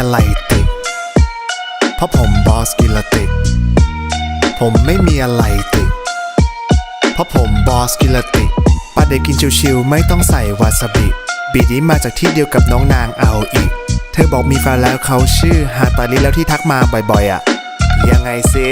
อะไรติด เพราะผมบอสกิละติด ผมไม่มีอะไรติด เพราะผมบอสกิละติดปาเด็กกินชิวๆไม่ต้องใส่วาซาบิ บีดนี้มาจากที่เดียวกับน้องนางเอาอีก เธอบอกมีแฟนแล้วเขาชื่อฮาตาลิแล้วที่ทักมาบ่อยๆอะ ยังไงซิ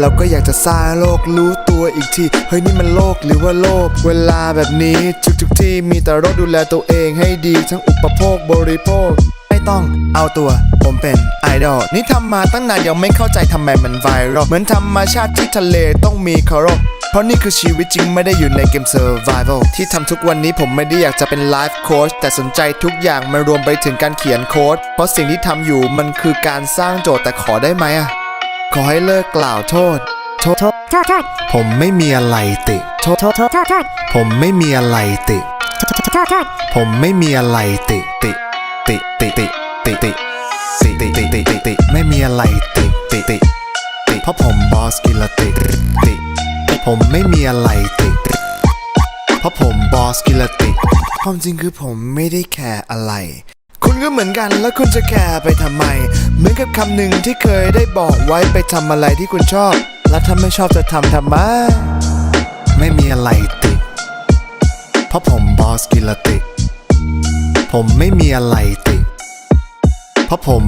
เราก็อยากจะสร้างโลกรู้ตัวอีกที เฮ้ยนี่มันโลกหรือว่าโลก เวลาแบบนี้ทุกทุกๆที่มีแต่โรคดูแลตัวเองให้ดีทั้งอุปโภคบริโภค ไม่ต้องเอาตัวผมเป็นไอดอลนี่ทำมาตั้งนานยังไม่เข้าใจทำไมมันไวรัลเหมือนธรรมชาติที่ทะเลต้องมีเคารพเพราะนี่คือชีวิตจริงไม่ได้อยู่ในเกม Survival ที่ทำทุกวันนี้ผมไม่ได้อยากจะเป็นไลฟ์โค้ชแต่สนใจทุกอย่างมารวมไปถึงการเขียนโค้ดเพราะสิ่งที่ทำอยู่มันคือการสร้างโจทย์แต่ขอได้ไหมอะ ขอให้เลิกกล่าวโทษ โทษ โทษ โทษ โทษ ผมไม่มีอะไรติ โทษ โทษ โทษ โทษ โทษ ผมไม่มีอะไรติ โทษ โทษ โทษ โทษ ผมไม่มีอะไรติ ติ ติ ติ ติ ติ ติ ติ ติ ติ ติ ติติไม่มีอะไรติ ติ ติ ติ เพราะผมบอสกินละติ ติ ผมไม่มีอะไรติ เพราะผมบอสกินละติ ความจริงคือผมไม่ได้แคร์อะไร คุณก็เหมือนกันแล้วคุณจะแคร์ไปทำไม เหมือนกับคำหนึ่งที่เคยได้บอกไว้ไปทำอะไรที่คุณชอบ แล้วถ้าไม่ชอบจะทำทำไม ไม่มีอะไรติดเพราะผมบอสกิละติ ผมไม่มีอะไรติดเพราะผม